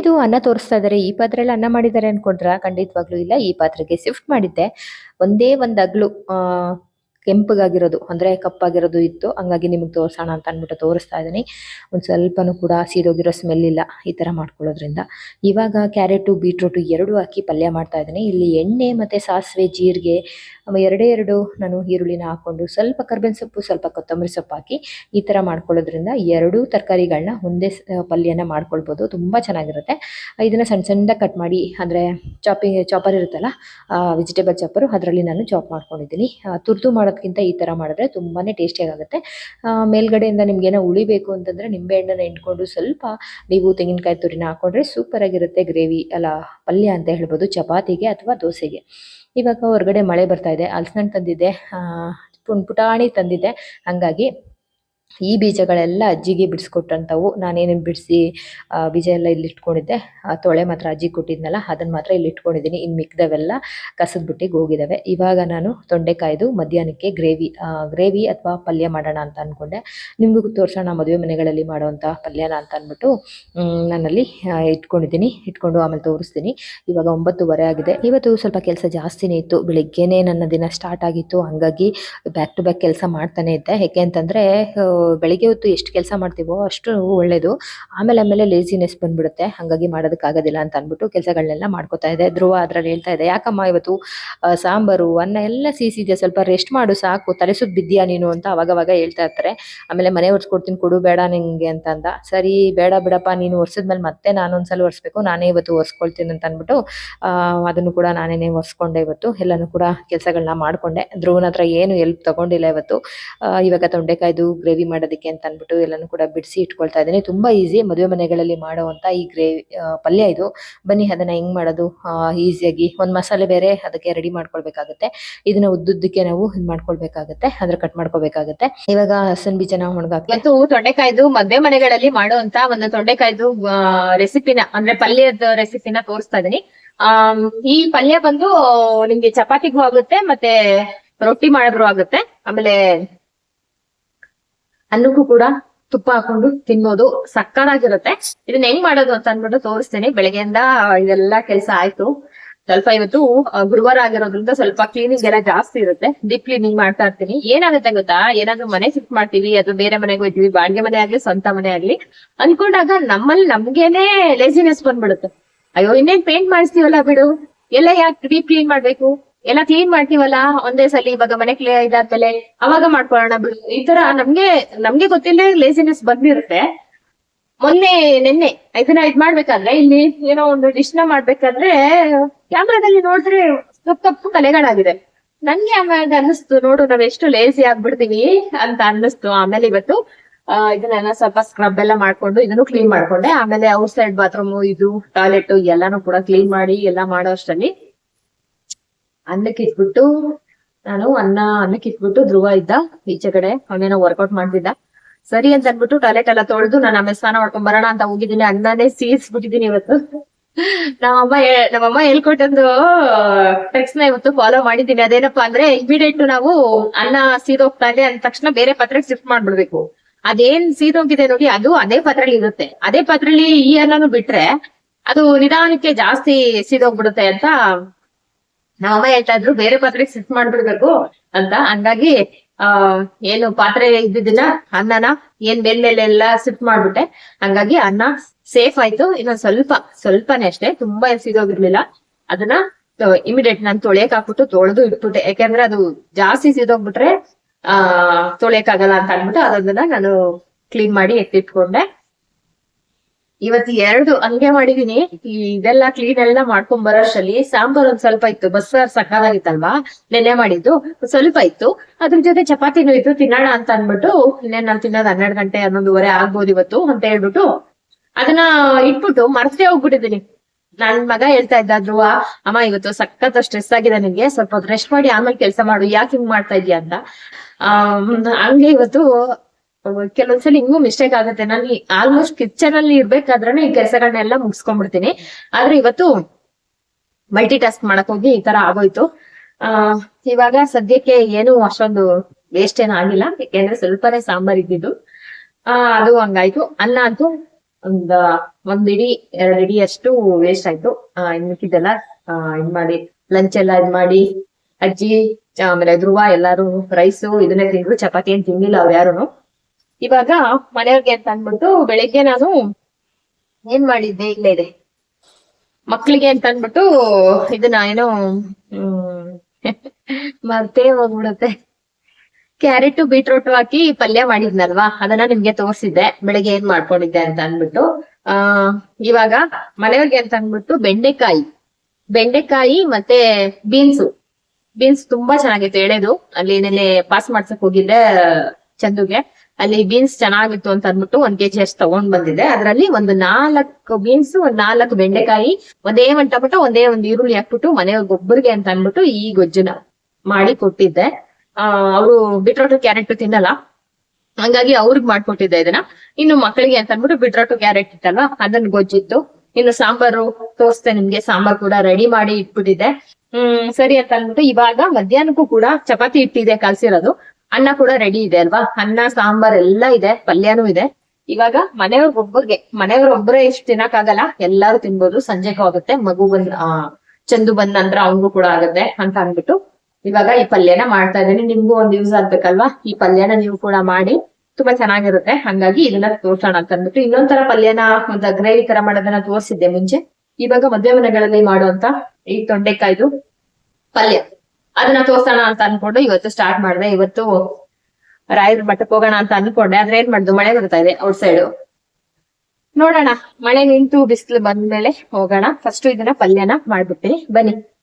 ಏನಿದು ಅನ್ನ ತೋರಿಸ್ತಾ ಇದ್ದಾರೆ ಈ ಪಾತ್ರೆಯಲ್ಲಿ ಅನ್ನ ಮಾಡಿದ್ದಾರೆ ಅನ್ಕೊಂಡ್ರ? ಖಂಡಿತವಾಗ್ಲೂ ಇಲ್ಲ. ಈ ಪಾತ್ರೆಗೆ ಶಿಫ್ಟ್ ಮಾಡಿದ್ದೆ. ಒಂದೇ ಒಂದ್ ಅಗ್ಲು ಕೆಂಪಗಾಗಿರೋದು, ಅಂದ್ರೆ ಕಪ್ಪಾಗಿರೋದು ಇತ್ತು. ಹಂಗಾಗಿ ನಿಮಗೆ ತೋರಿಸೋಣ ಅಂತ ಅಂದ್ಬಿಟ್ಟು ತೋರಿಸ್ತಾ ಇದ್ದೀನಿ. ಒಂದು ಸ್ವಲ್ಪನೂ ಕೂಡ ಸೀದೋಗಿರೋ ಸ್ಮೆಲ್ ಇಲ್ಲ ಈ ತರ ಮಾಡ್ಕೊಳ್ಳೋದ್ರಿಂದ. ಇವಾಗ ಕ್ಯಾರೆಟು, ಬೀಟ್ರೂಟು ಎರಡು ಹಾಕಿ ಪಲ್ಯ ಮಾಡ್ತಾ ಇದ್ದೀನಿ. ಇಲ್ಲಿ ಎಣ್ಣೆ ಮತ್ತೆ ಸಾಸಿವೆ, ಜೀರಿಗೆ ಎರಡೇ ಎರಡು ನಾನು ಈರುಳ್ಳಿನ ಹಾಕೊಂಡು ಸ್ವಲ್ಪ ಕರ್ಬೇವಿನ ಸೊಪ್ಪು, ಸ್ವಲ್ಪ ಕೊತ್ತಂಬರಿ ಸೊಪ್ಪು ಹಾಕಿ ಈ ತರ ಮಾಡ್ಕೊಳ್ಳೋದ್ರಿಂದ ಎರಡೂ ತರಕಾರಿಗಳನ್ನ ಒಂದೇ ಪಲ್ಯನ ಮಾಡ್ಕೊಳ್ಬೋದು. ತುಂಬಾ ಚೆನ್ನಾಗಿರುತ್ತೆ. ಇದನ್ನ ಸಣ್ಣ ಸಣ್ಣದಾಗಿ ಕಟ್ ಮಾಡಿ, ಅಂದ್ರೆ ಚಾಪಿಂಗ್ ಚಾಪರ್ ಇರುತ್ತಲ್ಲ ವೆಜಿಟೇಬಲ್ ಚಾಪರ್ ಅದರಲ್ಲಿ ನಾನು ಚಾಪ್ ಮಾಡ್ಕೊಂಡಿದ್ದೀನಿ. ತುರ್ತು ತುರ್ದು ಮಾಡೋದಕ್ಕಿಂತ ಈ ತರ ಮಾಡಿದ್ರೆ ತುಂಬಾನೇ ಟೇಸ್ಟಿಯಾಗುತ್ತೆ ಮೇಲ್ಗಡೆಯಿಂದ ನಿಮ್ಗೆ ಏನೋ ಉಳಿಬೇಕು ಅಂತಂದ್ರೆ ನಿಂಬೆಹಣ್ಣನ್ನು ಹಿಂಡ್ಕೊಂಡು ಸ್ವಲ್ಪ ನೀವು ತೆಂಗಿನಕಾಯಿ ತುರಿನ ಹಾಕೊಂಡ್ರೆ ಸೂಪರ್ ಆಗಿರುತ್ತೆ ಗ್ರೇವಿ ಅಲ್ಲ, ಪಲ್ಯ ಅಂತ ಹೇಳ್ಬೋದು, ಚಪಾತಿಗೆ ಅಥವಾ ದೋಸೆಗೆ. ಇವಾಗ ಹೊರಗಡೆ ಮಳೆ ಬರ್ತಾ ಇದೆ ಹಲ್ಸಿನಣ್ಣು ತಂದಿದ್ದೆ ಪುಟಾಣಿ ತಂದಿದ್ದೆ, ಹಂಗಾಗಿ ಈ ಬೀಜಗಳೆಲ್ಲ ಅಜ್ಜಿಗೆ ಬಿಡಿಸ್ಕೊಟ್ಟಂಥವು. ನಾನೇನೇನು ಬಿಡಿಸಿ ಬೀಜ ಎಲ್ಲ ಇಲ್ಲಿ ಇಟ್ಕೊಂಡಿದ್ದೆ ಆ, ತೊಳೆ ಮಾತ್ರ ಅಜ್ಜಿ ಕೊಟ್ಟಿದ್ನಲ್ಲ ಅದನ್ನ ಮಾತ್ರ ಇಲ್ಲಿ ಇಟ್ಕೊಂಡಿದ್ದೀನಿ ಇನ್ನು ಮಿಕ್ದವೆಲ್ಲ ಕಸದ ಬುಟ್ಟಿಗೆ ಹೋಗಿದ್ದಾವೆ ಇವಾಗ ನಾನು ತೊಂಡೆಕಾಯ್ದು ಮಧ್ಯಾಹ್ನಕ್ಕೆ ಗ್ರೇವಿ ಗ್ರೇವಿ ಅಥವಾ ಪಲ್ಯ ಮಾಡೋಣ ಅಂತ ಅಂದ್ಕೊಂಡೆ ನಿಮಗೂ ತೋರಿಸೋಣ, ಮದುವೆ ಮನೆಗಳಲ್ಲಿ ಮಾಡುವಂಥ ಪಲ್ಯನ ಅಂತ ಅಂದ್ಬಿಟ್ಟು ನಾನಲ್ಲಿ ಇಟ್ಕೊಂಡಿದ್ದೀನಿ. ಇಟ್ಕೊಂಡು ಆಮೇಲೆ ತೋರಿಸ್ತೀನಿ. ಇವಾಗ ಒಂಬತ್ತುವರೆ ಆಗಿದೆ. ಇವತ್ತು ಸ್ವಲ್ಪ ಕೆಲಸ ಜಾಸ್ತಿನೇ ಇತ್ತು. ಬೆಳಿಗ್ಗೆನೇ ನನ್ನ ದಿನ ಸ್ಟಾರ್ಟ್ ಆಗಿತ್ತು. ಹಂಗಾಗಿ ಬ್ಯಾಕ್ ಟು ಬ್ಯಾಕ್ ಕೆಲಸ ಮಾಡ್ತಾನೆ ಇದ್ದೆ. ಯಾಕೆ ಅಂತಂದ್ರೆ ಬೆಳಿಗ್ಗೆ ಹೊತ್ತು ಎಷ್ಟು ಕೆಲಸ ಮಾಡ್ತೀವೋ ಅಷ್ಟು ಒಳ್ಳೇದು. ಆಮೇಲೆ ಆಮೇಲೆ ಲೇಸಿನೆಸ್ ಬಂದ್ಬಿಡುತ್ತೆ. ಹಂಗಾಗಿ ಮಾಡೋದಕ್ಕಾಗೋದಿಲ್ಲ ಅಂತ ಅಂದ್ಬಿಟ್ಟು ಕೆಲಸಗಳನ್ನೆಲ್ಲ ಮಾಡ್ಕೋತಾ ಇದೆ. ಧ್ರುವ ಅದ್ರಲ್ಲಿ ಹೇಳ್ತಾ ಇದೆ, ಯಾಕಮ್ಮ ಇವತ್ತು ಸಾಂಬಾರು, ಅನ್ನ ಎಲ್ಲ ಸೀಸಿದೆ ಸ್ವಲ್ಪ ರೆಸ್ಟ್ ಮಾಡು, ಸಾಕು. ತಲೆ ಸುತ್ತ ಬಿದ್ದಿಯಾ ನೀನು? ಅಂತ ಅವಾಗವಾಗ ಹೇಳ್ತಾ ಇರ್ತಾರೆ. ಆಮೇಲೆ ಮನೆ ಒರ್ಸ್ಕೊಡ್ತೀನಿ ಕೊಡು, ಬೇಡ ನಿಂಗೆ ಅಂತ ಅಂದ. ಸರಿ, ಬೇಡ ಬಿಡಪ್ಪ, ನೀನು ಒರ್ಸಿದ್ಮೇಲೆ ಮತ್ತೆ ನಾನು ಒಂದ್ಸಲ ಒರ್ಸ್ಬೇಕು. ನಾನೇ ಇವತ್ತು ಒರ್ಸ್ಕೊಳ್ತೀನಿ ಅಂತ ಅಂದ್ಬಿಟ್ಟು ಅದನ್ನು ಕೂಡ ನಾನೇನೆ ಒರ್ಸ್ಕೊಂಡೆ ಇವತ್ತು. ಎಲ್ಲಾನು ಕೂಡ ಕೆಲಸಗಳನ್ನ ಮಾಡ್ಕೊಂಡೆ. ಧ್ರುವನ ಹತ್ರ ಏನು ಎಲ್ಪ್ ತಗೊಂಡಿಲ್ಲ ಇವತ್ತು. ಇವಾಗ ತೊಂಡೆಕಾಯ್ದು ಗ್ರೇವಿ ಮಾಡೋದಕ್ಕೆ ಅಂತ ಅಂದ್ಬಿಟ್ಟು ಎಲ್ಲಾನು ಕೂಡ ಬಿಡಿಸಿ ಇಟ್ಕೊಳ್ತಾ ಇದ್ದೀನಿ. ತುಂಬಾ ಈಸಿ ಮದುವೆ ಮನೆಗಳಲ್ಲಿ ಮಾಡುವಂತ ಈ ಗ್ರೇವಿ ಪಲ್ಯ ಇದು. ಬನ್ನಿ ಅದನ್ನ ಹೆಂಗ್ ಮಾಡೋದು? ಈಸಿಯಾಗಿ ಒಂದ್ ಮಸಾಲೆ ಬೇರೆ ಅದಕ್ಕೆ ರೆಡಿ ಮಾಡ್ಕೊಳ್ಬೇಕಾಗತ್ತೆ. ಇದನ್ನ ಉದ್ದುದ್ದಕ್ಕೆ ನಾವು ಇದ್ ಮಾಡ್ಕೊಳ್ಬೇಕಾಗತ್ತೆ. ಅದ್ರ ಕಟ್ ಮಾಡ್ಕೋಬೇಕಾಗತ್ತೆ ಇವಾಗ ಹಸನ್ ಬೀಜನ ಒಣಗಾಕಿ ಇವತ್ತು ತೊಂಡೆಕಾಯ್ದು ಮದ್ವೆ ಮನೆಗಳಲ್ಲಿ ಮಾಡುವಂತ ಒಂದು ತೊಂಡೆಕಾಯ್ದು ರೆಸಿಪಿನ ಅಂದ್ರೆ ಪಲ್ಯದ ರೆಸಿಪಿನ ತೋರಿಸ್ತಾ ಇದೀನಿ ಈ ಪಲ್ಯ ಬಂದು ನಿಮ್ಗೆ ಚಪಾತಿಗೂ ಆಗುತ್ತೆ, ಮತ್ತೆ ರೊಟ್ಟಿ ಮಾಡಿದ್ರು ಆಗುತ್ತೆ. ಆಮೇಲೆ ಅನ್ನಕ್ಕೂ ಕೂಡ ತುಪ್ಪ ಹಾಕೊಂಡು ತಿನ್ಬೋದು ಸಕ್ಕತ್ತಾಗಿರುತ್ತೆ. ಇದನ್ನ ಹೆಂಗ್ ಮಾಡೋದು ಅಂತ ಅನ್ಬಿಟ್ಟು ತೋರಿಸ್ತೇನೆ. ಬೆಳಗ್ಗೆಯಿಂದ ಇದೆಲ್ಲ ಕೆಲಸ ಆಯ್ತು. ಸ್ವಲ್ಪ ಇವತ್ತು ಗುರುವಾರ ಆಗಿರೋದ್ರಿಂದ ಸ್ವಲ್ಪ ಕ್ಲೀನಿಂಗ್ ಎಲ್ಲ ಜಾಸ್ತಿ ಇರುತ್ತೆ. ಡೀಪ್ ಕ್ಲೀನಿಂಗ್ ಮಾಡ್ತಾ ಇರ್ತೀನಿ. ಏನಾಗುತ್ತೆ ಗೊತ್ತಾ? ಏನಾದ್ರು ಮನೆ ಶಿಫ್ಟ್ ಮಾಡ್ತೀವಿ ಅಥವಾ ಬೇರೆ ಮನೆಗೆ ಹೋಗ್ತೀವಿ ಬಾಡಿಗೆ ಮನೆ ಆಗ್ಲಿ, ಸ್ವಂತ ಮನೆ ಆಗ್ಲಿ. ಅನ್ಕೊಂಡಾಗ ನಮ್ಮಲ್ಲಿ ನಮ್ಗೆನೆ ಲೇಸಿನೆಸ್ ಬಂದ್ಬಿಡುತ್ತೆ. ಅಯ್ಯೋ, ಇನ್ನೇನ್ ಪೇಂಟ್ ಮಾಡಿಸ್ತೀವಲ್ಲ ಬಿಡು? ಎಲ್ಲ ಯಾಕೆ ಡೀಪ್ ಕ್ಲೀನ್ ಮಾಡ್ಬೇಕು? ಎಲ್ಲ ಕ್ಲೀನ್ ಮಾಡ್ತೀವಲ್ಲ? ಒಂದೇ ಸಲ ಇವಾಗ ಮನೆ ಕ್ಲಿಯರ್ ಇದಾದ್ಮೇಲೆ ಅವಾಗ ಮಾಡ್ಕೊಳ್ಳೋಣ ಬಿಡು. ಈ ತರ ನಮ್ಗೆ ನಮ್ಗೆ ಗೊತ್ತಿಲ್ಲದೆ ಲೇಸಿನೆಸ್ ಬಂದಿರುತ್ತೆ. ಮೊನ್ನೆ ನಿನ್ನೆ ಇದನ್ನ ಇದ್ ಮಾಡ್ಬೇಕಾದ್ರೆ ಇಲ್ಲಿ ಏನೋ ಒಂದು ಡಿಶ್ನ ಮಾಡ್ಬೇಕಾದ್ರೆ ಕ್ಯಾಮ್ರಾದಲ್ಲಿ ನೋಡಿದ್ರೆ ತಪ್ಪು ತಪ್ಪು ಕಲೆಗಳಾಗಿದೆ ನನ್ಗೆ ಆಮೇಲೆ ಅನ್ನಿಸ್ತು ನೋಡು ನಾವ್ ಎಷ್ಟು ಲೇಸಿ ಆಗ್ಬಿಡ್ತೀವಿ ಅಂತ ಅನ್ನಿಸ್ತು. ಆಮೇಲೆ ಇವತ್ತು ಆ, ಇದನ್ನೆಲ್ಲ ಸ್ವಲ್ಪ ಸ್ಕ್ರಬ್ ಎಲ್ಲ ಮಾಡ್ಕೊಂಡು ಇದನ್ನು ಕ್ಲೀನ್ ಮಾಡ್ಕೊಂಡೆ. ಆಮೇಲೆ ಔಟ್ ಸೈಡ್ ಬಾತ್ರೂಮ್ ಇದು ಟಾಯ್ಲೆಟ್ ಎಲ್ಲಾನು ಕೂಡ ಕ್ಲೀನ್ ಮಾಡಿ ಎಲ್ಲ ಮಾಡೋ ಅಷ್ಟರಲ್ಲಿ ಅನ್ನಕ್ಕೆ ಇಟ್ಬಿಟ್ಟು ನಾನು ಅನ್ನ, ಅನ್ನಕ್ಕೆ ಇಟ್ಬಿಟ್ಟು ಧ್ರುವ ಇದ್ದ ಈಚೆ ಕಡೆ ಅವನೇನೋ ವರ್ಕೌಟ್ ಮಾಡ್ತಿದ್ದ. ಸರಿ ಅಂತ ಅನ್ಬಿಟ್ಟು ಟಾಯ್ಲೆಟ್ ಎಲ್ಲ ತೊಳೆದು ನಾನು ಆಮೇಲೆ ಸ್ನಾನ ಮಾಡ್ಕೊಂಡ್ ಬರೋಣ ಅಂತ ಹೋಗಿದ್ದೀನಿ. ಅನ್ನನೇ ಸೀಸ್ಬಿಟ್ಟಿದ್ದೀನಿ ಇವತ್ತು. ನಮ್ಮಅಮ್ಮ ನಮ್ಮಮ್ಮ ಹೇಳ್ಕೊಟ್ಟೊಂದು ಟೆಕ್ಸ್ನ ಇವತ್ತು ಫಾಲೋ ಮಾಡಿದ್ದೀನಿ. ಅದೇನಪ್ಪಾ ಅಂದ್ರೆ ಇಮಿಡಿಯೇಟ್ ನಾವು ಅನ್ನ ಸೀದೋಗ್ತಾ ಇದೆ ಅಂದ ತಕ್ಷಣ ಬೇರೆ ಪಾತ್ರೆಗೆ ಶಿಫ್ಟ್ ಮಾಡ್ಬಿಡ್ಬೇಕು. ಅದೇನ್ ಸೀದೋಗಿದೆ ನೋಡಿ, ಅದು ಅದೇ ಪಾತ್ರೆಲಿ ಇರುತ್ತೆ. ಅದೇ ಪಾತ್ರೆಲಿ ಈ ಅನ್ನನು ಬಿಟ್ರೆ ಅದು ನಿಧಾನಕ್ಕೆ ಜಾಸ್ತಿ ಸೀದೋಗ್ಬಿಡುತ್ತೆ ಅಂತ ನಮ್ಮಮ್ಮ ಹೇಳ್ತಾ ಇದ್ರು ಬೇರೆ ಪಾತ್ರೆಗೆ ಶಿಫ್ಟ್ ಮಾಡ್ಬಿಡ್ಬೇಕು ಅಂತ. ಹಂಗಾಗಿ, ಆ, ಏನು ಪಾತ್ರೆ ಇದ್ದಿದ್ದನ್ನ ಅನ್ನನ ಏನ್ ಮೇಲೆ ಎಲ್ಲ ಮಾಡ್ಬಿಟ್ಟೆ. ಹಂಗಾಗಿ ಅನ್ನ ಸೇಫ್ ಆಯ್ತು. ಇನ್ನೊಂದ್ ಸ್ವಲ್ಪ, ಸ್ವಲ್ಪನೇ ಅಷ್ಟೇ. ತುಂಬಾ ಸೀದೋಗಿರ್ಲಿಲ್ಲ. ಅದನ್ನ ಇಮಿಡಿಯೇಟ್ ನಾನು ತೊಳೆಯಕ್ ಹಾಕ್ಬಿಟ್ಟು ತೊಳೆದು ಇಟ್ಬಿಟ್ಟೆ. ಯಾಕಂದ್ರೆ ಅದು ಜಾಸ್ತಿ ಸಿದೋಗ್ಬಿಟ್ರೆ, ಆ ತೊಳೆಯಕ್ ಆಗಲ್ಲ ಅಂತ ಅಂದ್ಬಿಟ್ಟು ಅದನ್ನ ನಾನು ಕ್ಲೀನ್ ಮಾಡಿ ಎತ್ತಿಟ್ಕೊಂಡೆ. ಇವತ್ತು ಎರಡು ಹಂಗೆ ಮಾಡಿದೀನಿ. ಇದೆಲ್ಲ ಕ್ಲೀನ್ ಎಲ್ಲ ಮಾಡ್ಕೊಂಡ್ ಬರೋಷ್ಟರಲ್ಲಿ ಸಾಂಬಾರ್ ಒಂದ್ ಸ್ವಲ್ಪ ಇತ್ತು. ಬಸ್ಸಾರ್ ಸಕಾಲಾಗಿತ್ತಲ್ವಾ ನೆನೆ ಮಾಡಿದ್ದು. ಸ್ವಲ್ಪ ಇತ್ತು. ಅದ್ರ ಜೊತೆ ಚಪಾತಿನೂ ಇತ್ತು. ತಿನ್ನೋಣ ಅಂತ ಅನ್ಬಿಟ್ಟು ಇನ್ನೇನ್ ನಾನ್ ತಿನ್ನೋದು ಹನ್ನೆರಡು ಗಂಟೆ ಹನ್ನೊಂದುವರೆ ಆಗ್ಬೋದು ಇವತ್ತು ಅಂತ ಹೇಳ್ಬಿಟ್ಟು ಅದನ್ನ ಇಟ್ಬಿಟ್ಟು ಮರ್ತೇ ಹೋಗ್ಬಿಟ್ಟಿದೀನಿ ನನ್ ಮಗ ಹೇಳ್ತಾ ಇದ್ದ, ಧ್ರುವ, ಅಮ್ಮ ಇವತ್ತು ಸಖತ್ ಸ್ಟ್ರೆಸ್ ಆಗಿದೆ ನಿನ್ಗೆ. ಸ್ವಲ್ಪ ರೆಸ್ಟ್ ಮಾಡಿ ಆಮೇಲೆ ಕೆಲಸ ಮಾಡು. ಯಾಕೆ ಹಿಂಗ್ ಮಾಡ್ತಾ ಇದೀಯ ಅಂತ. ಆ ಹಂಗೆ ಇವತ್ತು ಕೆಲವೊಂದ್ಸಲ ಹಿಂಗೂ ಮಿಸ್ಟೇಕ್ ಆಗುತ್ತೆ. ನಾನು ಆಲ್ಮೋಸ್ಟ್ ಕಿಚನ್ ಅಲ್ಲಿ ಇರ್ಬೇಕಾದ್ರೆ ಈ ಕೆಲಸಗಳನ್ನೆಲ್ಲ ಮುಗಿಸ್ಕೊಂಡ್ಬಿಡ್ತೀನಿ. ಆದ್ರೆ ಇವತ್ತು ಮಲ್ಟಿ ಟಾಸ್ಕ್ ಮಾಡಕ್ ಹೋಗಿ ಈ ತರ ಆಗೋಯ್ತು. ಆ ಇವಾಗ ಸದ್ಯಕ್ಕೆ ಏನು ಅಷ್ಟೊಂದು ವೇಸ್ಟ್ ಏನು ಆಗಿಲ್ಲ. ಯಾಕೆಂದ್ರೆ ಸ್ವಲ್ಪನೇ ಸಾಂಬಾರ್ ಇದ್ದಿದ್ದು. ಆ ಅದು ಹಂಗಾಯ್ತು. ಅನ್ನ ಅಂತೂ ಒಂದ್ ಒಂದ್ ಇಡಿ ಎರಡ್ ಇಡಿ ಅಷ್ಟು ವೇಸ್ಟ್ ಆಯ್ತು. ಆ, ಇನ್ ಮಿಕ್ಕಿದ್ದೆಲ್ಲ ಆ, ಇದ್ ಮಾಡಿ ಲಂಚ್ ಎಲ್ಲ ಇದ್ ಮಾಡಿ ಅಜ್ಜಿ ಆಮೇಲೆ ಧ್ರುವ ಎಲ್ಲಾರು ರೈಸು ಇದನ್ನೇ ತಿಂದ್ರು. ಚಪಾತಿ ಏನ್ ತಿನ್ನಿಲ್ಲ ಅವ್ರು ಇವಾಗ ಮನೆಯವ್ರಿಗೆ ಅಂತ ಅಂದ್ಬಿಟ್ಟು ಬೆಳಿಗ್ಗೆ ನಾನು ಏನ್ ಮಾಡಿದ್ದೆ? ಇಲ್ಲೇ ಇದೆ. ಮಕ್ಳಿಗೆ ಅಂತ ಅಂದ್ಬಿಟ್ಟು ಇದನ್ನ ಏನೋ ಮರ್ತೇ ಹೋಗ್ಬಿಡತ್ತೆ. ಕ್ಯಾರೆಟ್, ಬೀಟ್ರೂಟ್ ಹಾಕಿ ಪಲ್ಯ ಮಾಡಿದ್ನಲ್ವಾ? ಅದನ್ನ ನಿಮ್ಗೆ ತೋರ್ಸಿದ್ದೆ. ಬೆಳಿಗ್ಗೆ ಏನ್ ಮಾಡ್ಕೊಂಡಿದ್ದೆ ಅಂತ ಅಂದ್ಬಿಟ್ಟು. ಆ, ಇವಾಗ ಮನೆಯವ್ರಿಗೆ ಅಂತ ಅಂದ್ಬಿಟ್ಟು ಬೆಂಡೆಕಾಯಿ. ಬೆಂಡೆಕಾಯಿ ಮತ್ತೆ ಬೀನ್ಸು. ಬೀನ್ಸ್ ತುಂಬಾ ಚೆನ್ನಾಗಿತ್ತು ಎಳೆದು. ಅಲ್ಲಿ ನಿನ್ನೆ ಪಾಸ್ ಮಾಡ್ಸಕ್ ಹೋಗಿದ್ದೆ ಚಂದುಗೆ. ಅಲ್ಲಿ ಬೀನ್ಸ್ ಚೆನ್ನಾಗಿತ್ತು ಅಂತ ಅಂದ್ಬಿಟ್ಟು ಒಂದ್ ಕೆಜಿ ಅಷ್ಟು ತಗೊಂಡ್ ಬಂದಿದ್ದೆ ಅದ್ರಲ್ಲಿ ಒಂದು ನಾಲ್ಕು ಬೀನ್ಸ್ ಒಂದ್ ನಾಲ್ಕು ಬೆಂಡೆಕಾಯಿ, ಒಂದೇ ಒಂದ್ ಟೊಮೆಟೊ, ಒಂದೇ ಒಂದ್ ಈರುಳ್ಳಿ ಹಾಕ್ಬಿಟ್ಟು ಮನೆಯವ್ರಿಗೆ ಒಬ್ಬರಿಗೆ ಅಂತ ಅಂದ್ಬಿಟ್ಟು ಈ ಗೊಜ್ಜನ ಮಾಡಿ ಕೊಟ್ಟಿದ್ದೆ. ಆ, ಅವರು ಬಿಟ್ರೋಟು ಕ್ಯಾರೆಟ್ ತಿನ್ನಲ್ಲ. ಹಂಗಾಗಿ ಅವ್ರಿಗೆ ಮಾಡ್ಕೊಟ್ಟಿದ್ದೆ ಇದನ್ನ. ಇನ್ನು ಮಕ್ಕಳಿಗೆ ಅಂತ ಅಂದ್ಬಿಟ್ಟು ಬಿಟ್ರೋಟು ಕ್ಯಾರೆಟ್ ಇತ್ತಲ್ವಾ? ಅದನ್ನ ಗೊಜ್ಜಿತ್ತು. ಇನ್ನು ಸಾಂಬಾರು ತೋರಿಸ್ತೆ ನಿಮ್ಗೆ, ಸಾಂಬಾರ್ ಕೂಡ ರೆಡಿ ಮಾಡಿ ಇಟ್ಬಿಟ್ಟಿದ್ದೆ. ಹ್ಮ್, ಸರಿ ಅಂತ ಅಂದ್ಬಿಟ್ಟು ಇವಾಗ ಮಧ್ಯಾಹ್ನಕ್ಕೂ ಕೂಡ ಚಪಾತಿ ಇಟ್ಟಿದೆ ಕಲ್ಸಿರೋದು. ಅನ್ನ ಕೂಡ ರೆಡಿ ಇದೆ ಅಲ್ವಾ? ಅನ್ನ, ಸಾಂಬಾರ್ ಎಲ್ಲ ಇದೆ, ಪಲ್ಯನೂ ಇದೆ. ಇವಾಗ ಮನೆಯವ್ರಿಗೊಬ್ಬರಿಗೆ ಮನೆಯವ್ರೊಬ್ಬರೇ ಇಷ್ಟು ತಿನ್ನಕ್ಕಾಗಲ್ಲ ಎಲ್ಲಾರು ತಿನ್ಬೋದು. ಸಂಜೆಗೂ ಆಗುತ್ತೆ. ಮಗು ಬಂದ್, ಆ, ಚಂದು ಬಂದ ನಂತರ ಅವನಿಗೂ ಕೂಡ ಆಗುತ್ತೆ ಅಂತ ಅಂದ್ಬಿಟ್ಟು ಇವಾಗ ಈ ಪಲ್ಯನ ಮಾಡ್ತಾ ಇದ್ದೀನಿ. ನಿಮ್ಗೂ ಒಂದ್ ಯೂಸ್ ಆಗ್ಬೇಕಲ್ವಾ? ಈ ಪಲ್ಯನ ನೀವು ಕೂಡ ಮಾಡಿ, ತುಂಬಾ ಚೆನ್ನಾಗಿರುತ್ತೆ. ಹಂಗಾಗಿ ಇದನ್ನ ತೋರ್ಸೋಣ ಅಂತ ಅಂದ್ಬಿಟ್ಟು ಇನ್ನೊಂದ್ ಪಲ್ಯನ ಒಂದ್ ಗ್ರೇವಿ ತರ ಮಾಡೋದನ್ನ ತೋರಿಸಿದ್ದೆ ಮುಂಚೆ. ಇವಾಗ ಮದುವೆ ಮನೆಗಳಲ್ಲಿ ಮಾಡುವಂತ ಈ ತೊಂಡೆಕಾಯ್ದು ಪಲ್ಯ. ಅದನ್ನ ತೋರ್ಸೋಣ ಅಂತ ಅನ್ಕೊಂಡು ಇವತ್ತು ಸ್ಟಾರ್ಟ್ ಮಾಡಿದೆ. ಇವತ್ತು ರಾಯರ ಮಠಕ್ಕೆ ಹೋಗೋಣ ಅಂತ ಅನ್ಕೊಂಡೆ. ಆದ್ರೆ ಏನ್ ಮಾಡ್ದು? ಮಳೆ ಬರ್ತಾ ಇದೆ ಔಟ್ ಸೈಡ್ ನೋಡೋಣ. ಮಳೆ ನಿಂತು, ಬಿಸಿಲು ಬಂದ್ಮೇಲೆ ಹೋಗೋಣ. ಫಸ್ಟ್ ಇದನ್ನ ಪಲ್ಯನ ಮಾಡ್ಬಿಡ್ತೀನಿ. ಬನ್ನಿ.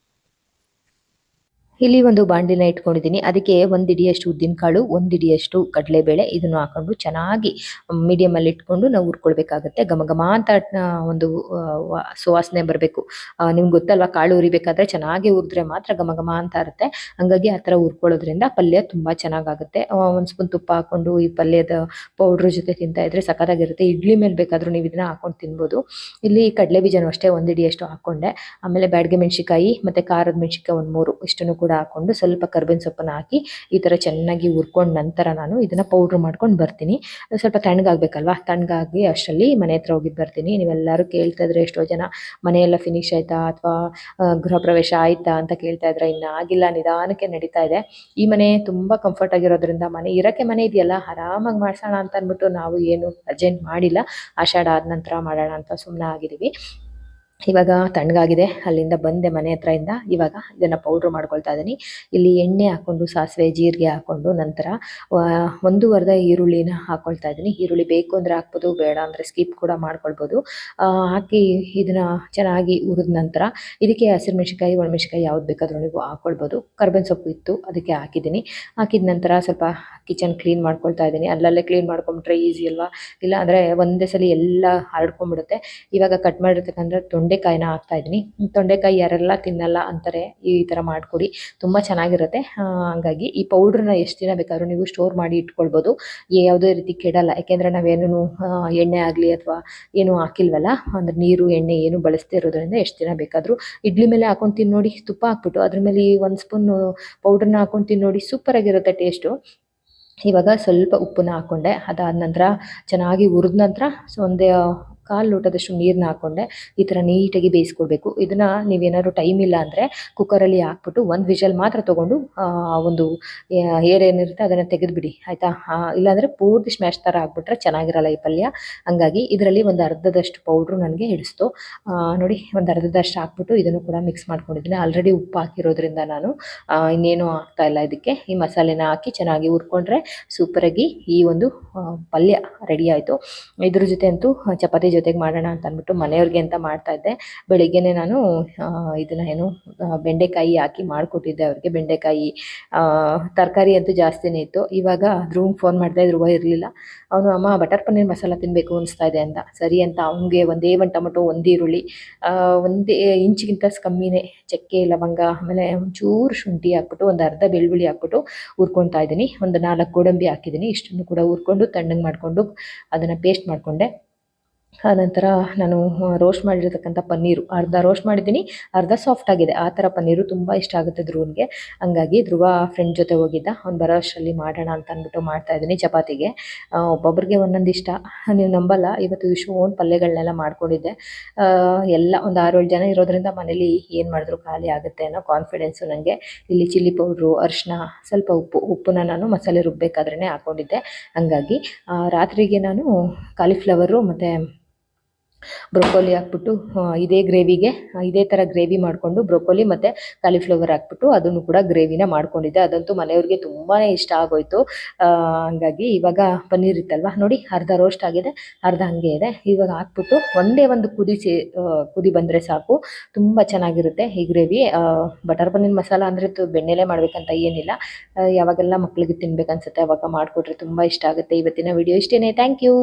ಇಲ್ಲಿ ಒಂದು ಬಾಂಡಿನ ಇಟ್ಕೊಂಡಿದ್ದೀನಿ. ಅದಕ್ಕೆ ಒಂದು ಇಡಿಯಷ್ಟು ಉದ್ದಿನ ಕಾಳು ಒಂದು ಇಡಿಯಷ್ಟು ಕಡಲೆಬೇಳೆ ಇದನ್ನು ಹಾಕೊಂಡು ಚೆನ್ನಾಗಿ ಮೀಡಿಯಂ ಅಲ್ಲಿ ಇಟ್ಕೊಂಡು ನಾವು ಹುರ್ಕೊಳ್ಬೇಕಾಗತ್ತೆ. ಘಮ ಘಮ ಅಂತ ಒಂದು ಸುವಾಸನೆ ಬರಬೇಕು. ನಿಮ್ಗೆ ಗೊತ್ತಲ್ವಾ, ಕಾಳು ಹುರಿಬೇಕಾದ್ರೆ ಚೆನ್ನಾಗಿ ಹುರಿದ್ರೆ ಮಾತ್ರ ಘಮ ಘಮ ಅಂತ ಇರುತ್ತೆ. ಹಂಗಾಗಿ ಆ ಥರ ಹುರ್ಕೊಳ್ಳೋದ್ರಿಂದ ಪಲ್ಯ ತುಂಬ ಚೆನ್ನಾಗಾಗುತ್ತೆ. ಒಂದು ಸ್ಪೂನ್ ತುಪ್ಪ ಹಾಕೊಂಡು ಈ ಪಲ್ಯದ ಪೌಡ್ರ್ ಜೊತೆ ತಿಂತಾ ಇದ್ರೆ ಸಖತ್ತಾಗಿರುತ್ತೆ. ಇಡ್ಲಿ ಮೇಲೆ ಬೇಕಾದರೂ ನೀವು ಇದನ್ನ ಹಾಕೊಂಡು ತಿನ್ಬೋದು. ಇಲ್ಲಿ ಕಡಲೆ ಬೀಜನೂ ಅಷ್ಟೇ ಒಂದು ಇಡಿಯಷ್ಟು ಹಾಕ್ಕೊಂಡೆ ಆಮೇಲೆ ಬ್ಯಾಡ್ಗೆ ಮೆಣಸಿಕಾಯಿ ಮತ್ತು ಖಾರದ ಮೆಣಸಿಕಾಯಿ ಒಂದು ಮೂರು, ಇಷ್ಟನ್ನು ಕೂಡ ಹಾಕೊಂಡು ಸ್ವಲ್ಪ ಕರ್ಬೇವಿನ ಸೊಪ್ಪನ್ನ ಹಾಕಿ ಈ ಥರ ಚೆನ್ನಾಗಿ ಹುರ್ಕೊಂಡ ನಂತರ ನಾನು ಇದನ್ನು ಪೌಡ್ರ್ ಮಾಡ್ಕೊಂಡು ಬರ್ತೀನಿ. ಸ್ವಲ್ಪ ತಣ್ಣಗಾಗಬೇಕಲ್ವಾ? ತಣ್ಣಗಾಗಿ ಅಷ್ಟರಲ್ಲಿ ಮನೆ ಹತ್ರ ಹೋಗಿದ್ದು ಬರ್ತೀನಿ. ನೀವೆಲ್ಲರೂ ಕೇಳ್ತಾ ಇದ್ರೆ ಎಷ್ಟೋ ಜನ ಮನೆಯೆಲ್ಲ ಫಿನಿಶ್ ಆಯ್ತಾ ಅಥವಾ ಗೃಹ ಪ್ರವೇಶ ಆಯ್ತಾ ಅಂತ ಕೇಳ್ತಾ ಇದ್ರೆ ಇನ್ನೂ ಆಗಿಲ್ಲ, ನಿಧಾನಕ್ಕೆ ನಡೀತಾ ಇದೆ. ಈ ಮನೆ ತುಂಬ ಕಂಫರ್ಟ್ ಆಗಿರೋದ್ರಿಂದ ಮನೆ, ಇರೋಕ್ಕೆ ಮನೆ ಇದೆಯಲ್ಲ, ಆರಾಮಾಗಿ ಮಾಡ್ಸೋಣ ಅಂತ ಅಂದ್ಬಿಟ್ಟು ನಾವು ಏನು ಅರ್ಜೆಂಟ್ ಮಾಡಿಲ್ಲ. ಆಷಾಢ ಆದ ನಂತರ ಮಾಡೋಣ ಅಂತ ಸುಮ್ಮನೆ ಆಗಿದ್ದೀವಿ ಇವಾಗ ತಣ್ಣಗಾಗಿದೆ. ಅಲ್ಲಿಂದ ಬಂದೆ ಮನೆ ಹತ್ರದಿಂದ ಇವಾಗ ಇದನ್ನು ಪೌಡ್ರ್ ಮಾಡ್ಕೊಳ್ತಾ ಇದ್ದೀನಿ. ಇಲ್ಲಿ ಎಣ್ಣೆ ಹಾಕ್ಕೊಂಡು ಸಾಸಿವೆ, ಜೀರಿಗೆ ಹಾಕ್ಕೊಂಡು ನಂತರ ಒಂದೂವರೆದ ಒಂದೂವರೆ ಈರುಳ್ಳಿನ ಹಾಕ್ಕೊಳ್ತಾ ಇದ್ದೀನಿ. ಈರುಳ್ಳಿ ಬೇಕು ಅಂದರೆ ಹಾಕ್ಬೋದು, ಬೇಡ ಅಂದರೆ ಸ್ಕಿಪ್ ಕೂಡ ಮಾಡ್ಕೊಳ್ಬೋದು. ಹಾಕಿ ಇದನ್ನ ಚೆನ್ನಾಗಿ ಹುರಿದ ನಂತರ, ಇದಕ್ಕೆ ಹಸಿರುಮೆಣ್ಸಿಕಾಯಿ ಒಣಮೆಣ್ಸಿಕಾಯಿ ಯಾವ್ದು ಬೇಕಾದ್ರೂ ನೀವು ಹಾಕ್ಕೊಳ್ಬೋದು ಕರ್ಬೇವಿನ ಸೊಪ್ಪು ಇತ್ತು, ಅದಕ್ಕೆ ಹಾಕಿದ್ದೀನಿ. ಹಾಕಿದ ನಂತರ ಸ್ವಲ್ಪ ಕಿಚನ್ ಕ್ಲೀನ್ ಮಾಡ್ಕೊಳ್ತಾ ಇದ್ದೀನಿ. ಅಲ್ಲಲ್ಲೇ ಕ್ಲೀನ್ ಮಾಡ್ಕೊಂಬಿಟ್ರೆ ಈಸಿ ಅಲ್ವಾ? ಇಲ್ಲ ಅಂದರೆ ಒಂದೇ ಸಲ ಎಲ್ಲ ಹರಡ್ಕೊಂಡ್ಬಿಡುತ್ತೆ. ಇವಾಗ ಕಟ್ ಮಾಡಿರ್ತಕ್ಕಂಥ ತೊಂಡೆಕಾಯಿನ ಹಾಕ್ತಾ ಇದ್ದೀನಿ. ತೊಂಡೆಕಾಯಿ ಯಾರೆಲ್ಲ ತಿನ್ನಲ್ಲ ಅಂತಾರೆ ಈ ಥರ ಮಾಡಿಕೊಡಿ. ತುಂಬ ಚೆನ್ನಾಗಿರುತ್ತೆ. ಹಾಗಾಗಿ ಈ ಪೌಡ್ರನ್ನ ಎಷ್ಟು ದಿನ ಬೇಕಾದ್ರೂ ನೀವು ಸ್ಟೋರ್ ಮಾಡಿ ಇಟ್ಕೊಳ್ಬೋದು. ಯಾವುದೇ ರೀತಿ ಕೆಡಲ್ಲ. ಯಾಕೆಂದರೆ ನಾವೇನು ಎಣ್ಣೆ ಆಗಲಿ ಅಥವಾ ಏನು ಹಾಕಿಲ್ವಲ್ಲ? ಅಂದರೆ ನೀರು, ಎಣ್ಣೆ ಏನು ಬಳಸ್ತೇ ಇರೋದ್ರಿಂದ ಎಷ್ಟು ದಿನ ಬೇಕಾದರೂ ಇಡ್ಲಿ ಮೇಲೆ ಹಾಕೊಂಡು ತಿಂದು ನೋಡಿ ತುಪ್ಪ ಹಾಕ್ಬಿಟ್ಟು ಅದ್ರ ಮೇಲೆ ಒಂದು ಸ್ಪೂನ್ ಪೌಡ್ರನ್ನ ಹಾಕೊಂಡು ತಿಂದು ನೋಡಿ ಸೂಪರಾಗಿರುತ್ತೆ ಟೇಸ್ಟು. ಇವಾಗ ಸ್ವಲ್ಪ ಉಪ್ಪನ್ನ ಹಾಕ್ಕೊಂಡೆ ಅದಾದ ನಂತರ ಚೆನ್ನಾಗಿ ಹುರಿದ ನಂತರ ಸೊ ಒಂದು ಕಾಲು ಲೋಟದಷ್ಟು ನೀರನ್ನ ಹಾಕೊಂಡೆ ಈ ಥರ ನೀಟಾಗಿ ಬೇಯಿಸ್ಕೊಡ್ಬೇಕು. ಇದನ್ನು ನೀವೇನಾದ್ರು ಟೈಮ್ ಇಲ್ಲ ಅಂದರೆ ಕುಕ್ಕರಲ್ಲಿ ಹಾಕ್ಬಿಟ್ಟು ಒಂದು ವಿಷಲ್ ಮಾತ್ರ ತೊಗೊಂಡು ಒಂದು ಏರ್ ಏನಿರುತ್ತೆ ಅದನ್ನು ತೆಗೆದುಬಿಡಿ. ಆಯಿತಾ? ಇಲ್ಲಾಂದರೆ ಪೂರ್ತಿ ಸ್ಮ್ಯಾಶ್ ಥರ ಹಾಕ್ಬಿಟ್ರೆ ಚೆನ್ನಾಗಿರಲ್ಲ ಈ ಪಲ್ಯ. ಹಂಗಾಗಿ ಇದರಲ್ಲಿ ಒಂದು ಅರ್ಧದಷ್ಟು ಪೌಡ್ರು ನನಗೆ ಹಿಡಿಸ್ತು. ನೋಡಿ ಒಂದು ಅರ್ಧದಷ್ಟು ಹಾಕ್ಬಿಟ್ಟು ಇದನ್ನು ಕೂಡ ಮಿಕ್ಸ್ ಮಾಡ್ಕೊಂಡಿದ್ದೀನಿ. ಆಲ್ರೆಡಿ ಉಪ್ಪು ಹಾಕಿರೋದ್ರಿಂದ ನಾನು ಇನ್ನೇನು ಹಾಕ್ತಾ ಇಲ್ಲ ಇದಕ್ಕೆ. ಈ ಮಸಾಲೆನ ಹಾಕಿ ಚೆನ್ನಾಗಿ ಹುರ್ಕೊಂಡ್ರೆ ಸೂಪರಾಗಿ ಈ ಒಂದು ಪಲ್ಯ ರೆಡಿ ಆಯಿತು. ಇದ್ರ ಜೊತೆ ಅಂತೂ ಚಪಾತಿ ಜೊತೆಗೆ ಮಾಡೋಣ ಅಂತ ಅಂದ್ಬಿಟ್ಟು ಮನೆಯವ್ರಿಗೆ ಅಂತ ಮಾಡ್ತಾ ಇದ್ದೆ. ಬೆಳಿಗ್ಗೆನೆ ನಾನು ಇದನ್ನ ಏನು ಬೆಂಡೆಕಾಯಿ ಹಾಕಿ ಮಾಡಿಕೊಟ್ಟಿದ್ದೆ ಅವ್ರಿಗೆ. ಬೆಂಡೆಕಾಯಿ ತರಕಾರಿ ಅಂತೂ ಜಾಸ್ತಿನೇ ಇತ್ತು. ಇವಾಗ ರೂಮ್ ಫೋನ್ ಮಾಡಿದೆ ಧ್ರುವ ಇರಲಿಲ್ಲ. ಅವನು, ಅಮ್ಮ, ಬಟರ್ ಪನ್ನೀರ್ ಮಸಾಲ ತಿನ್ನಬೇಕು ಅನಿಸ್ತಾ ಇದೆ ಅಂತ. ಸರಿ ಅಂತ ಅವನಿಗೆ ಒಂದೇ ಒಂದು ಟೊಮೊಟೊ, ಒಂದು ಈರುಳ್ಳಿ ಒಂದೇ ಇಂಚಿಗಿಂತ ಕಮ್ಮಿನೇ, ಚಕ್ಕೆ, ಲವಂಗ, ಆಮೇಲೆ ಒಂಚೂರು ಶುಂಠಿ ಹಾಕ್ಬಿಟ್ಟು, ಒಂದು ಅರ್ಧ ಬೆಳ್ಳುಳ್ಳಿ ಹಾಕ್ಬಿಟ್ಟು ಹುರ್ಕೊತಾ ಇದ್ದೀನಿ. ಒಂದು ನಾಲ್ಕು ಗೋಡಂಬಿ ಹಾಕಿದ್ದೀನಿ. ಇಷ್ಟನ್ನು ಕೂಡ ಹುರ್ಕೊಂಡು, ತಣ್ಣಗೆ ಮಾಡಿಕೊಂಡು ಅದನ್ನು ಪೇಸ್ಟ್ ಮಾಡಿಕೊಂಡೆ. ಆನಂತರ ನಾನು ರೋಸ್ಟ್ ಮಾಡಿರ್ತಕ್ಕಂಥ ಪನ್ನೀರು. ಅರ್ಧ ರೋಸ್ಟ್ ಮಾಡಿದ್ದೀನಿ, ಅರ್ಧ ಸಾಫ್ಟ್ ಆಗಿದೆ. ಆ ಥರ ಪನ್ನೀರು ತುಂಬ ಇಷ್ಟ ಆಗುತ್ತೆ ಧ್ರುವನಿಗೆ. ಹಂಗಾಗಿ ಧ್ರುವ ಫ್ರೆಂಡ್ ಜೊತೆ ಹೋಗಿದ್ದ. ಅವ್ನು ಬರೋ ಅಷ್ಟರಲ್ಲಿ ಮಾಡೋಣ ಅಂತ ಅಂದ್ಬಿಟ್ಟು ಮಾಡ್ತಾ ಇದ್ದೀನಿ ಚಪಾತಿಗೆ. ಒಬ್ಬೊಬ್ರಿಗೆ ಒಂದೊಂದು ಇಷ್ಟ. ನೀವು ನಂಬಲ್ಲ. ಇವತ್ತು ವಿಶ್ವ ಓನ್ ಪಲ್ಯಗಳನ್ನೆಲ್ಲ ಮಾಡ್ಕೊಂಡಿದ್ದೆ. ಎಲ್ಲ ಒಂದು ಆರು ಜನ ಇರೋದ್ರಿಂದ ಮನೇಲಿ ಏನು ಮಾಡಿದ್ರು ಖಾಲಿ ಆಗುತ್ತೆ ಅನ್ನೋ ಕಾನ್ಫಿಡೆನ್ಸು ನನಗೆ ಇಲ್ಲಿ ಚಿಲ್ಲಿ ಪೌಡ್ರು ಅರಿಶಿನ ಸ್ವಲ್ಪ ಉಪ್ಪು. ಉಪ್ಪನ್ನ ನಾನು ಮಸಾಲೆ ರುಬ್ಬೇಕಾದ್ರೇ ಹಾಕ್ಕೊಂಡಿದ್ದೆ ಹಂಗಾಗಿ ರಾತ್ರಿಗೆ ನಾನು ಕಾಲಿಫ್ಲವರು ಮತ್ತು ಬ್ರೊಕೋಲಿ ಹಾಕ್ಬಿಟ್ಟು ಇದೇ ಗ್ರೇವಿಗೆ ಇದೇ ಥರ ಗ್ರೇವಿ ಮಾಡಿಕೊಂಡು ಬ್ರೊಕೊಲಿ ಮತ್ತು ಕಾಲಿಫ್ಲವರ್ ಹಾಕ್ಬಿಟ್ಟು ಅದನ್ನು ಕೂಡ ಗ್ರೇವಿನ ಮಾಡ್ಕೊಂಡಿದ್ದೆ. ಅದಂತೂ ಮನೆಯವ್ರಿಗೆ ತುಂಬಾ ಇಷ್ಟ ಆಗೋಯ್ತು. ಹಂಗಾಗಿ ಇವಾಗ ಪನ್ನೀರ್ ಇತ್ತಲ್ವ? ನೋಡಿ ಅರ್ಧ ರೋಸ್ಟ್ ಆಗಿದೆ ಅರ್ಧ ಹಂಗೆ ಇದೆ. ಇವಾಗ ಹಾಕ್ಬಿಟ್ಟು ಒಂದೇ ಒಂದು ಕುದಿಸಿ ಆ, ಕುದಿ ಬಂದರೆ ಸಾಕು. ತುಂಬ ಚೆನ್ನಾಗಿರುತ್ತೆ ಈ ಗ್ರೇವಿ. ಬಟರ್ ಪನ್ನೀರ್ ಮಸಾಲ ಅಂದರೆ ಬೆಣ್ಣೆಲೆ ಮಾಡಬೇಕಂತ ಏನಿಲ್ಲ. ಯಾವಾಗೆಲ್ಲ ಮಕ್ಕಳಿಗೆ ತಿನ್ಬೇಕನ್ಸುತ್ತೆ ಅವಾಗ ಮಾಡಿಕೊಟ್ರೆ ತುಂಬ ಇಷ್ಟ ಆಗುತ್ತೆ. ಇವತ್ತಿನ ವಿಡಿಯೋ ಇಷ್ಟೇ ಥ್ಯಾಂಕ್ ಯು